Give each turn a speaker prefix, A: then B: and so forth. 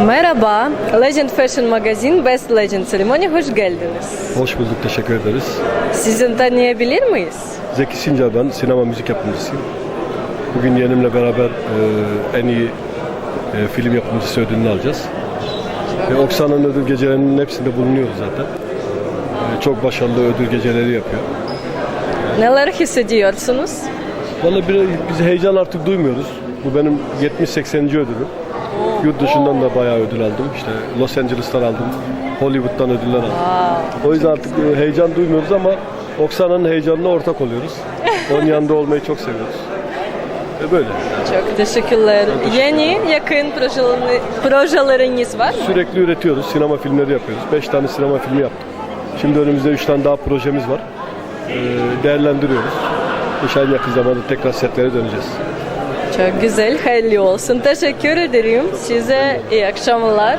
A: Merhaba, Legend Fashion Magazine Best Legend Ceremony hoş geldiniz.
B: Hoş bulduk, teşekkür ederiz.
A: Sizi tanıyabilir miyiz?
B: Zeki Sincar ben, sinema müzik yapımcısıyım. Bugün yeğenimle beraber e, en iyi e, film yapımcısı ödülünü alacağız. Ve Oksan'ın ödül gecelerinin hepsinde bulunuyoruz zaten. E, çok başarılı ödül geceleri yapıyor.
A: Neler hissediyorsunuz?
B: Vallahi bir, biz heyecan artık duymuyoruz. Bu benim 70-80. ödülüm. Yurt dışından da bayağı ödül aldım. İşte Los Angeles'tan aldım. Hollywood'dan ödüller aldım. o yüzden artık e, heyecan duymuyoruz ama Oksan'ın heyecanına ortak oluyoruz. Onun yanında olmayı çok seviyoruz. Ve böyle.
A: Çok teşekkürler. Yeni yakın projeleriniz, projeleriniz var mı?
B: Sürekli üretiyoruz. Sinema filmleri yapıyoruz. 5 tane sinema filmi yaptık. Şimdi önümüzde 3 tane daha projemiz var. Ee, değerlendiriyoruz. İnşallah yakın zamanda tekrar setlere döneceğiz.
A: Çok güzel, hayırlı olsun. Teşekkür ederim. Size iyi akşamlar.